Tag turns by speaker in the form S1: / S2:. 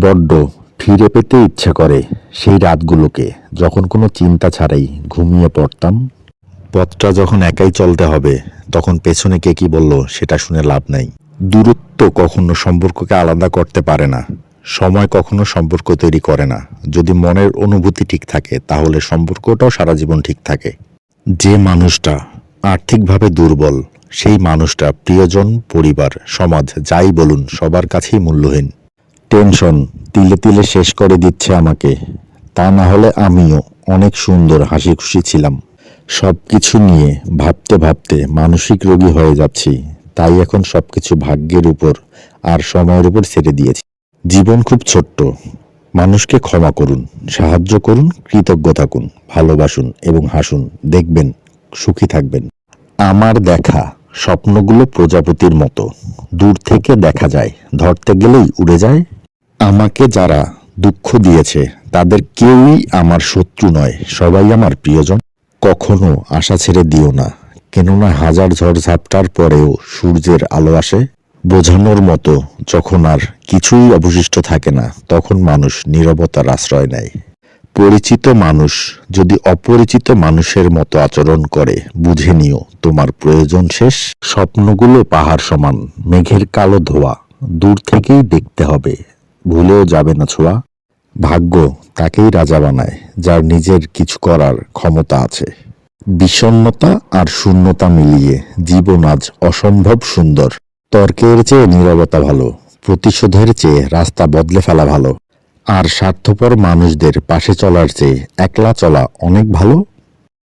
S1: বড্ড ফিরে পেতে ইচ্ছা করে সেই রাতগুলোকে, যখন কোনো চিন্তা ছাড়াই ঘুমিয়ে পড়তাম। পথটা যখন একাই চলতে হবে, তখন পেছনে কে কি বলল সেটা শুনে লাভ নাই। দূরত্ব কখনো সম্পর্ককে আলাদা করতে পারে না। সময় কখনো সম্পর্ক তৈরি করে না। যদি মনের অনুভূতি ঠিক থাকে, তাহলে সম্পর্কটাও সারা জীবন ঠিক থাকে। যে মানুষটা আর্থিকভাবে দুর্বল, সেই মানুষটা প্রিয়জন, পরিবার, সমাজ, যাই বলুন, সবার কাছেই মূল্যহীন। টেনশন, তিলে তিলে শেষ করে দিচ্ছে আমাকে। তা না হলে আমিও অনেক সুন্দর হাসি খুশি ছিলাম। সব কিছু নিয়ে ভাবতে ভাবতে মানসিক রোগী হয়ে যাচ্ছি। তাই এখন সবকিছু ভাগ্যের উপর আর সময়ের উপর ছেড়ে দিয়েছি। জীবন খুব ছোট্ট। মানুষকে ক্ষমা করুন, সাহায্য করুন কৃতজ্ঞ থাকুন ভালোবাসুন এবং হাসুন। দেখবেন, সুখী থাকবেন। আমার দেখা স্বপ্নগুলো প্রজাপতির মতো। দূর থেকে দেখা যায়, ধরতে গেলেই উড়ে যায় আমাকে যারা দুঃখ দিয়েছে, তাদের কেউই আমার শত্রু নয়। সবাই আমার প্রিয়জন। কখনো আশা ছেড়ে দিও না। কেননা হাজার ঝড় ঝাপটার পরেও সূর্যের আলো আসে। বোঝানোর মতো যখন আর কিছুই অবশিষ্ট থাকে না, তখন মানুষ নীরবতার আশ্রয় নেয়। পরিচিত মানুষ যদি অপরিচিত মানুষের মতো আচরণ করে, বুঝে নিও তোমার প্রয়োজন শেষ। স্বপ্নগুলো পাহাড় সমান, মেঘের কালো ধোয়া, দূর থেকেই দেখতে হবে। ভুলেও যাবে না ছোঁয়া। ভাগ্য তাকেই রাজা বানায়, যার নিজের কিছু করার ক্ষমতা আছে। বিষণ্ণতা আর শূন্যতা মিলিয়ে জীবন আজ অসম্ভব সুন্দর। তর্কের চেয়ে নীরবতা ভালো, প্রতিশোধের চেয়ে রাস্তা বদলে ফেলা ভালো। আর স্বার্থপর মানুষদের পাশে চলার চেয়ে একলা চলা অনেক ভালো।